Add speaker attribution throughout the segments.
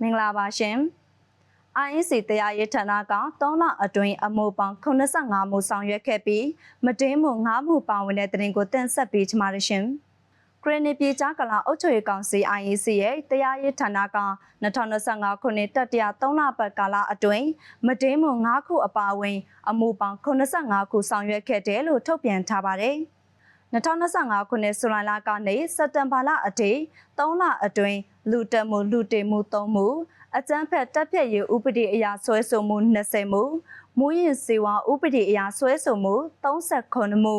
Speaker 1: မင်္ဂလာပါရှင် INC တရားရေးဌာနက3လအတွင်းအမှုပေါင်း85မှုဆောင်ရွက်ခဲ့ပြီးမတင်းမှု9မှုပါဝင်တဲ့တင်ကိုတင်ဆက်ပေးချမှာရရှင်ခရနီပြည်ကြားကလာအုပ်ချုပ်ရေးကောင်စီ IEC ရဲ့တရားရေးဌာနက2025ခုနှစ်တတိယ3လပတ်ကာလအတွင်းမတင်းမှု9ခုအပါအဝင် အမှုပေါင်း85ခုဆောင်ရွက်ခဲ့တယ်လို့ထုတ်ပြန်ထားပါတယ်။ 2025ခုနှစ်ဇူလိုင်လကနေစက်တင်ဘာလအထိ3လအတွင်းလူတက်မှုလူတေမှု3မှုအကြမ်းဖက်တပ်ဖြတ်ရေးဥပဒေအရာဆွဲဆိုမှု20မှုမူရင်စေဝါဥပဒေအရာဆွဲဆိုမှု39မှု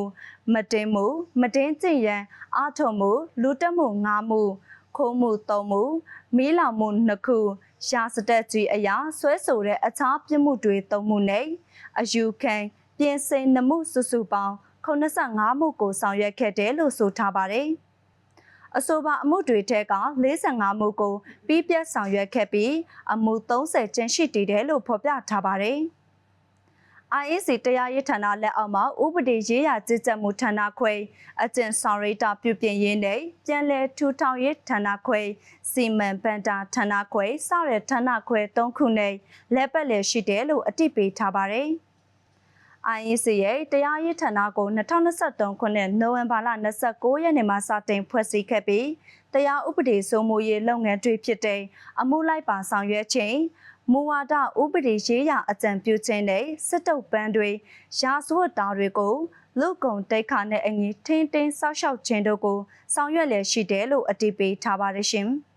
Speaker 1: မတင်မှုမတင်ကျင့်ရန်အာထုံမှုလူတက်မှု5မှုခိုးမှု3မှုမီးလောင်မှု2ခုရှာစတက်ကြီးအရာဆွဲဆိုတဲ့အခြားပြစ်မှုတွေ3မှုနဲ့အယူခံပြင်ဆင်နှမှုစုစုပေါင်း 85မှုကိုဆောင်ရွက်ခဲ့တယ်လို့ဆိုထားပါတယ်။အဆိုပါအမှုတွေထဲက45မှုကိုပြီးပြတ်ဆောင်ရွက်ခဲ့ပြီးအမှု30ကျင်းရှိတည်တယ်လို့ဖော်ပြထားပါတယ်။ IAC တရားရေးဌာနလက်အောက်မှာဥပဒေရေးရာကြီးကြပ်မှုဌာနခွဲအကျင့်ဆောင်ရိတာပြုပြင်ရေးနဲ့ပြန်လည်ထူထောင်ရေးဌာနခွဲစီမံဘဏ္ဍာဌာနခွဲစတဲ့ဌာနခွဲ၃ခုနဲ့လက်ပတ်လည်ရှိတယ်လို့အတိပေးထားပါတယ်။ IEC ရဲ့တရားရေးဌာနကို2023ခုနှစ်နိုဝင်ဘာလ29ရက်နေ့မှာစတင်ဖွဲ့စည်းခဲ့ပြီးတရားဥပဒေစိုးမိုးရေးလုပ်ငန်းတွေဖြစ်တဲ့အမှုလိုက်ပါဆောင်ရွက်ခြင်းမူဝါဒဥပဒေရေးရာအကြံပြုခြင်းနဲ့စစ်တုပ်ပန်းတွေရာဇဝတ်သားတွေကိုလူကုန်တိတ်ခါနဲ့အညီထင်းတင်းဆောက်ရှောက်ခြင်းတို့ကိုဆောင်ရွက်လျက်ရှိတယ်လို့အတည်ပြုထားပါတယ်ရှင်။